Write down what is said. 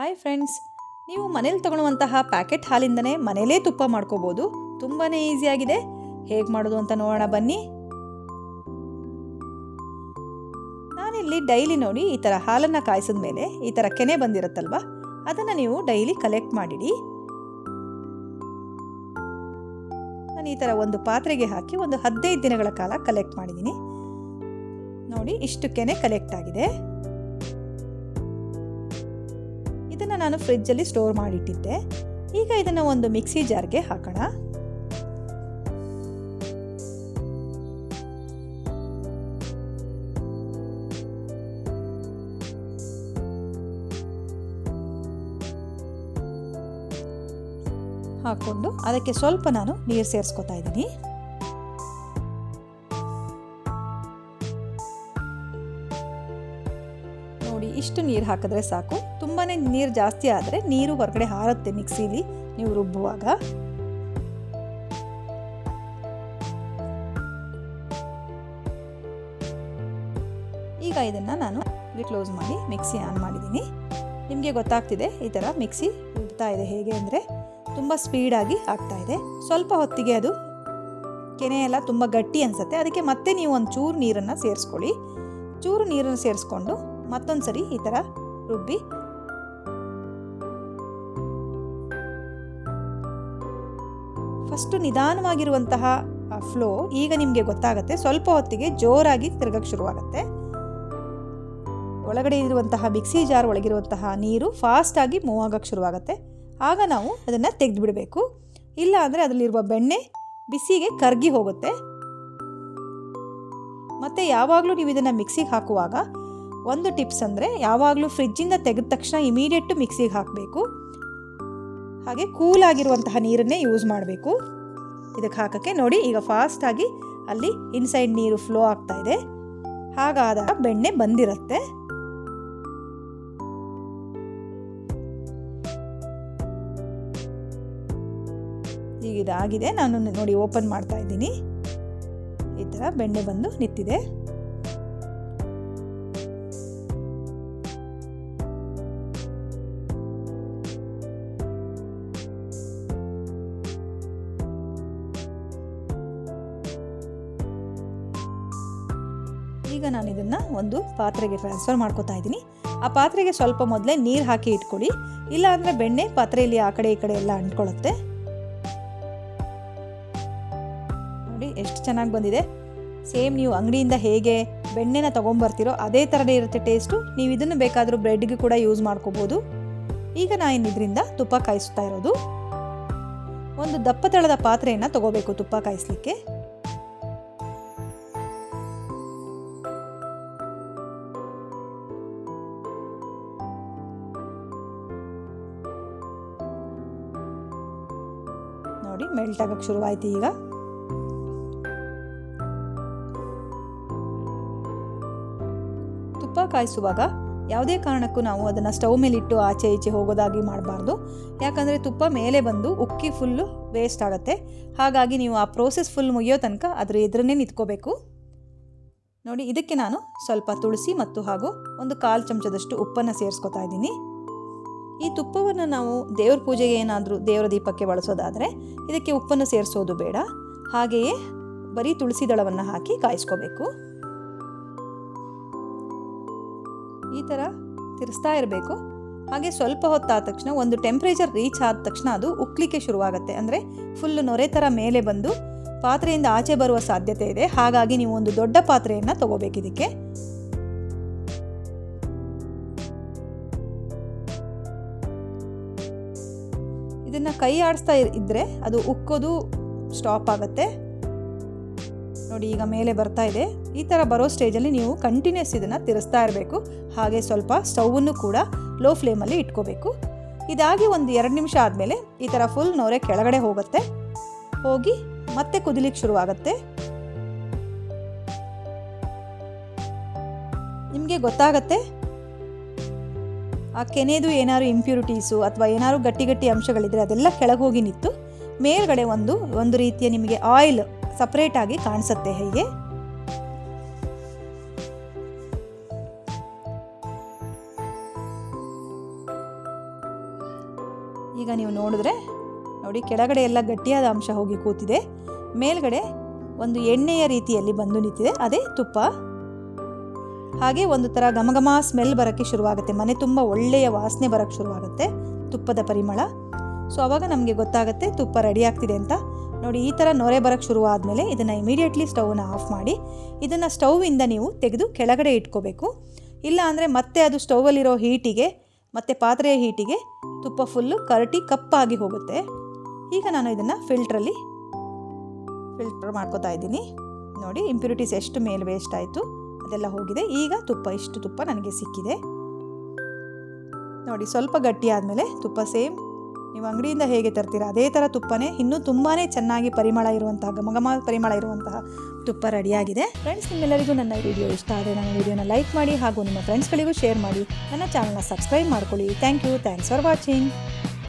Hi friends ನೀವು ಮನೇಲಿ ತಗೊಳ್ಳುವಂತಹ packet ಹಾಲಿಂದನೇ ಮನೇಲೇ ತುಪ್ಪ ಮಾಡ್ಕೋಬೋದು. ತುಂಬಾ ಈಸಿಯಾಗಿದೆ ಹೇಗೆ ಮಾಡೋದು ಅಂತ ನೋಡೋಣ ಬನ್ನಿ. ನಾನಿಲ್ಲಿ ಡೈಲಿ ನೋಡಿ ಈ ಥರ ಹಾಲನ್ನು ಕಾಯಿಸಿದ ಮೇಲೆ ಈ ಥರ ಕೆನೆ ಬಂದಿರುತ್ತಲ್ವ? ಅದನ್ನು ನೀವು ಡೈಲಿ ಕಲೆಕ್ಟ್ ಮಾಡಿಡಿ. ನಾನು ಈ ಥರ ಒಂದು ಪಾತ್ರೆಗೆ ಹಾಕಿ ಒಂದು ಹದಿನೈದು ದಿನಗಳ ಕಾಲ ಕಲೆಕ್ಟ್ ಮಾಡಿದ್ದೀನಿ ನೋಡಿ ಇಷ್ಟು ಕೆನೆ ಕಲೆಕ್ಟ್ ಆಗಿದೆ. ಇದನ್ನು ನಾನು ಫ್ರಿಜ್ಜಲ್ಲಿ ಸ್ಟೋರ್ ಮಾಡಿಟ್ಟಿದ್ದೆ. ಈಗ ಇದನ್ನು ಒಂದು ಮಿಕ್ಸಿ ಜಾರ್ಗೆ ಹಾಕೋಣ. ಹಾಕ್ಕೊಂಡು ಅದಕ್ಕೆ ಸ್ವಲ್ಪ ನಾನು ನೀರು ಸೇರಿಸ್ಕೊತಾ ಇದ್ದೀನಿ. ನೋಡಿ ಇಷ್ಟು ನೀರು ಹಾಕಿದ್ರೆ ಸಾಕು. ತುಂಬಾ ನೀರು ಜಾಸ್ತಿ ಆದರೆ ನೀರು ಹೊರಗಡೆ ಹಾರುತ್ತೆ ಮಿಕ್ಸಿಲಿ. ನೀವು ರುಬ್ಬುವಾಗ. ಈಗ ಇದನ್ನು ನಾನು ಕ್ಲೋಸ್ ಮಾಡಿ ಮಿಕ್ಸಿ ಆನ್ ಮಾಡಿದ್ದೀನಿ. ನಿಮಗೆ ಗೊತ್ತಾಗ್ತಿದೆ ಈ ಥರ ಮಿಕ್ಸಿ ರುಬ್ತಾ ಇದೆ ಹೇಗೆ ಅಂದರೆ ತುಂಬ ಸ್ಪೀಡಾಗಿ ಆಗ್ತಾ ಇದೆ. ಸ್ವಲ್ಪ ಹೊತ್ತಿಗೆ ಅದು ಕೆನೆ ಎಲ್ಲ ತುಂಬ ಗಟ್ಟಿ ಅನಿಸುತ್ತೆ. ಅದಕ್ಕೆ ಮತ್ತೆ ನೀವು ಒಂದು ಚೂರು ನೀರನ್ನು ಸೇರಿಸ್ಕೊಳ್ಳಿ. ಚೂರು ನೀರನ್ನು ಸೇರಿಸ್ಕೊಂಡು ಮತ್ತೊಂದು ಸರಿ ಈ ಥರ ರುಬ್ಬಿ. ಫಸ್ಟು ನಿಧಾನವಾಗಿರುವಂತಹ ಫ್ಲೋ ಈಗ ನಿಮಗೆ ಗೊತ್ತಾಗುತ್ತೆ. ಸ್ವಲ್ಪ ಹೊತ್ತಿಗೆ ಜೋರಾಗಿ ತಿರುಗಕ್ಕೆ ಶುರುವಾಗುತ್ತೆ. ಒಳಗಡೆ ಇರುವಂತಹ ಮಿಕ್ಸಿ ಜಾರ್ ಒಳಗಿರುವಂತಹ ನೀರು ಫಾಸ್ಟಾಗಿ ಮೂವ್ ಆಗೋಕ್ಕೆ ಶುರುವಾಗುತ್ತೆ. ಆಗ ನಾವು ಅದನ್ನು ತೆಗೆದುಬಿಡಬೇಕು. ಇಲ್ಲ ಅಂದರೆ ಅದರಲ್ಲಿರುವ ಬೆಣ್ಣೆ ಬಿಸಿಗೆ ಕರ್ಗಿ ಹೋಗುತ್ತೆ. ಮತ್ತು ಯಾವಾಗಲೂ ನೀವು ಇದನ್ನು ಮಿಕ್ಸಿಗೆ ಹಾಕುವಾಗ ಒಂದು ಟಿಪ್ಸ್ ಅಂದರೆ ಯಾವಾಗಲೂ ಫ್ರಿಜ್ಜಿಂದ ತೆಗೆದ ತಕ್ಷಣ ಇಮಿಡಿಯೇಟ್ ಮಿಕ್ಸಿಗೆ ಹಾಕಬೇಕು. ಹಾಗೆ ಕೂಲ್ ಆಗಿರುವಂತಹ ನೀರನ್ನೇ ಯೂಸ್ ಮಾಡಬೇಕು. ಇದಕ್ಕೆ ಹಾಕೋಕ್ಕೆ ನೋಡಿ, ಈಗ ಫಾಸ್ಟಾಗಿ ಅಲ್ಲಿ ಇನ್ಸೈಡ್ ನೀರು ಫ್ಲೋ ಆಗ್ತಾ ಇದೆ. ಹಾಗಾದಾಗ ಬೆಣ್ಣೆ ಬಂದಿರುತ್ತೆ. ಈಗ ಇದಾಗಿದೆ. ನಾನು ನೋಡಿ ಓಪನ್ ಮಾಡ್ತಾ ಇದ್ದೀನಿ. ಈ ಥರ ಬೆಣ್ಣೆ ಬಂದು ನಿಂತಿದೆ ಈಗ ನಾನು ಇದನ್ನು ಒಂದು ಪಾತ್ರೆಗೆ ಟ್ರಾನ್ಸ್ಫರ್ ಮಾಡ್ಕೋತಾ ಇದ್ದೀನಿ. ಆ ಪಾತ್ರೆಗೆ ಸ್ವಲ್ಪ ಮೊದಲೇ ನೀರು ಹಾಕಿ ಇಟ್ಕೊಳ್ಳಿ ಇಲ್ಲ ಅಂದರೆ ಬೆಣ್ಣೆ ಪಾತ್ರೆಯಲ್ಲಿ ಆ ಕಡೆ ಈ ಕಡೆ ಎಲ್ಲ ಅಂಟ್ಕೊಳ್ಳುತ್ತೆ ನೋಡಿ, ಎಷ್ಟು ಚೆನ್ನಾಗಿ ಬಂದಿದೆ. ಸೇಮ್ ನೀವು ಅಂಗಡಿಯಿಂದ ಹೇಗೆ ಬೆಣ್ಣೆನ ತೊಗೊಂಬರ್ತೀರೋ ಅದೇ ಥರನೇ ಇರುತ್ತೆ ಟೇಸ್ಟು. ನೀವು ಇದನ್ನು ಬೇಕಾದರೂ ಬ್ರೆಡ್ಗೆ ಕೂಡ ಯೂಸ್ ಮಾಡ್ಕೋಬೋದು. ಈಗ ನಾನು ಇದರಿಂದ ತುಪ್ಪ ಕಾಯಿಸ್ತಾ ಇರೋದು. ಒಂದು ದಪ್ಪ ತಳದ ಪಾತ್ರೆಯನ್ನು ತಗೋಬೇಕು ತುಪ್ಪ ಕಾಯಿಸ್ಲಿಕ್ಕೆ. ನೋಡಿ ಮೆಲ್ಟ್ ಆಗಕ್ಕೆ ಶುರುವಾಯ್ತು ಈಗ. ತುಪ್ಪ ಕಾಯಿಸುವಾಗ ಯಾವುದೇ ಕಾರಣಕ್ಕೂ ನಾವು ಅದನ್ನು ಸ್ಟವ್ ಮೇಲಿಟ್ಟು ಆಚೆ ಈಚೆ ಹೋಗೋದಾಗಿ ಮಾಡಬಾರ್ದು. ಯಾಕಂದರೆ ತುಪ್ಪ ಮೇಲೆ ಬಂದು ಉಕ್ಕಿ ಫುಲ್ಲು ವೇಸ್ಟ್ ಆಗುತ್ತೆ. ಹಾಗಾಗಿ ನೀವು ಆ ಪ್ರೋಸೆಸ್ ಫುಲ್ ಮುಗಿಯೋ ತನಕ ಅದರ ಎದುರನ್ನೇ ನಿಂತ್ಕೋಬೇಕು. ನೋಡಿ, ಇದಕ್ಕೆ ನಾನು ಸ್ವಲ್ಪ ತುಳಸಿ ಮತ್ತು ಹಾಗೂ ಒಂದು ಕಾಲು ಚಮಚದಷ್ಟು ಉಪ್ಪನ್ನು ಸೇರಿಸ್ಕೊತಾ ಇದ್ದೀನಿ. ಈ ತುಪ್ಪವನ್ನು ನಾವು ದೇವ್ರ ಪೂಜೆಗೆ ಏನಾದರೂ ದೇವರ ದೀಪಕ್ಕೆ ಬಳಸೋದಾದರೆ ಇದಕ್ಕೆ ಉಪ್ಪನ್ನು ಸೇರಿಸೋದು ಬೇಡ. ಹಾಗೆಯೇ ಬರೀ ತುಳಸಿ ದಳವನ್ನು ಹಾಕಿ ಕಾಯಿಸ್ಕೋಬೇಕು. ಈ ಥರ ತಿರ್ಸ್ತಾ ಇರಬೇಕು. ಹಾಗೆ ಸ್ವಲ್ಪ ಹೊತ್ತಾದ ತಕ್ಷಣ ಒಂದು ಟೆಂಪ್ರೇಚರ್ ರೀಚ್ ಆದ ತಕ್ಷಣ ಅದು ಉಕ್ಲಿಕ್ಕೆ ಶುರುವಾಗುತ್ತೆ. ಅಂದರೆ ಫುಲ್ ನೊರೆ ಥರ ಮೇಲೆ ಬಂದು ಪಾತ್ರೆಯಿಂದ ಆಚೆ ಬರುವ ಸಾಧ್ಯತೆ ಇದೆ. ಹಾಗಾಗಿ ನೀವು ಒಂದು ದೊಡ್ಡ ಪಾತ್ರೆಯನ್ನು ತಗೋಬೇಕು ಇದನ್ನು ಕೈ ಆಡಿಸ್ತಾ ಇದ್ದರೆ ಅದು ಉಕ್ಕೋದು ಸ್ಟಾಪ್ ಆಗುತ್ತೆ. ನೋಡಿ, ಈಗ ಮೇಲೆ ಬರ್ತಾ ಇದೆ. ಈ ಥರ ಬರೋ ಸ್ಟೇಜಲ್ಲಿ ನೀವು ಕಂಟಿನ್ಯೂಸ್ ಇದನ್ನು ತಿರ್ಸ್ತಾ ಇರಬೇಕು. ಹಾಗೆ ಸ್ವಲ್ಪ ಸ್ಟೌವನ್ನು ಕೂಡ ಲೋ ಫ್ಲೇಮಲ್ಲಿ ಇಟ್ಕೋಬೇಕು. ಇದಾಗಿ ಒಂದು ಎರಡು ನಿಮಿಷ ಆದಮೇಲೆ ಈ ಥರ ಫುಲ್ ನೊರೆ ಕೆಳಗಡೆ ಹೋಗುತ್ತೆ. ಹೋಗಿ ಮತ್ತೆ ಕುದಿಲಿಕ್ಕೆ ಶುರುವಾಗುತ್ತೆ. ನಿಮಗೆ ಗೊತ್ತಾಗತ್ತೆ? ಆ ಕೆನೆದು ಏನಾದ್ರು ಇಂಪ್ಯೂರಿಟೀಸು ಅಥವಾ ಏನಾದ್ರು ಗಟ್ಟಿ ಗಟ್ಟಿ ಅಂಶಗಳಿದ್ರೆ ಅದೆಲ್ಲ ಕೆಳಗೆ ಹೋಗಿ ನಿಂತು ಮೇಲ್ಗಡೆ ಒಂದು ಒಂದು ರೀತಿಯ ನಿಮಗೆ ಆಯಿಲ್ ಸಪ್ರೇಟಾಗಿ ಕಾಣಿಸುತ್ತೆ ಹೀಗೆ? ಈಗ ನೀವು ನೋಡಿದ್ರೆ ನೋಡಿ ಕೆಳಗಡೆ ಎಲ್ಲ ಗಟ್ಟಿಯಾದ ಅಂಶ ಹೋಗಿ ಕೂತಿದೆ. ಮೇಲ್ಗಡೆ ಒಂದು ಎಣ್ಣೆಯ ರೀತಿಯಲ್ಲಿ ಬಂದು ನಿಂತಿದೆ. ಅದೇ ತುಪ್ಪ. ಹಾಗೆ ಒಂದು ಥರ ಘಮಘಮ ಸ್ಮೆಲ್ ಬರೋಕ್ಕೆ ಶುರುವಾಗುತ್ತೆ. ಮನೆ ತುಂಬ ಒಳ್ಳೆಯ ವಾಸನೆ ಬರೋಕ್ಕೆ ಶುರುವಾಗುತ್ತೆ. ತುಪ್ಪದ ಪರಿಮಳ. ಸೊ ಅವಾಗ ನಮಗೆ ಗೊತ್ತಾಗುತ್ತೆ ತುಪ್ಪ ರೆಡಿ ಆಗ್ತಿದೆ ಅಂತ. ನೋಡಿ, ಈ ಥರ ನೊರೆ ಬರೋಕ್ಕೆ ಶುರು ಆದಮೇಲೆ ಇದನ್ನು ಇಮಿಡಿಯೇಟ್ಲಿ ಸ್ಟೌವನ್ನು ಆಫ್ ಮಾಡಿ, ಇದನ್ನು ಸ್ಟೌವಿಂದ ನೀವು ತೆಗೆದು ಕೆಳಗಡೆ ಇಟ್ಕೋಬೇಕು. ಇಲ್ಲ ಅಂದರೆ ಮತ್ತೆ ಅದು ಸ್ಟೌವಲ್ಲಿರೋ ಹೀಟಿಗೆ ಮತ್ತು ಪಾತ್ರೆಯ ಹೀಟಿಗೆ ತುಪ್ಪ ಫುಲ್ಲು ಕರಟಿ ಕಪ್ಪಾಗಿ ಹೋಗುತ್ತೆ. ಈಗ ನಾನು ಇದನ್ನು ಫಿಲ್ಟ್ರಲ್ಲಿ ಫಿಲ್ಟರ್ ಮಾಡ್ಕೋತಾ ಇದ್ದೀನಿ. ನೋಡಿ ಇಂಪ್ಯೂರಿಟೀಸ್ ಎಷ್ಟು ಮೇಲೆ ವೇಸ್ಟ್ ಆಯಿತು. ಅದೆಲ್ಲ ಹೋಗಿದೆ. ಈಗ ತುಪ್ಪ, ಇಷ್ಟು ತುಪ್ಪ ನನಗೆ ಸಿಕ್ಕಿದೆ. ನೋಡಿ, ಸ್ವಲ್ಪ ಗಟ್ಟಿ ಆದಮೇಲೆ ತುಪ್ಪ ಸೇಮ್. ನೀವು ಅಂಗಡಿಯಿಂದ ಹೇಗೆ ತರ್ತೀರಾ? ಅದೇ ಥರ ತುಪ್ಪನೇ. ಇನ್ನೂ ತುಂಬಾ ಚೆನ್ನಾಗಿ ಪರಿಮಳ ಇರುವಂತಹ ಘಮಘಮ ಪರಿಮಳ ಇರುವಂತಹ ತುಪ್ಪ ರೆಡಿಯಾಗಿದೆ. ಫ್ರೆಂಡ್ಸ್ ನಿಮ್ಮೆಲ್ಲರಿಗೂ ನನ್ನ ವಿಡಿಯೋ ಇಷ್ಟ ಆದರೆ ನನ್ನ ವಿಡಿಯೋನ ಲೈಕ್ ಮಾಡಿ ಹಾಗೂ ನಿಮ್ಮ ಫ್ರೆಂಡ್ಸ್ಗಳಿಗೂ ಶೇರ್ ಮಾಡಿ. ನನ್ನ ಚಾನಲ್ನ ಸಬ್ಸ್ಕ್ರೈಬ್ ಮಾಡ್ಕೊಳ್ಳಿ. Thank you thanks for watching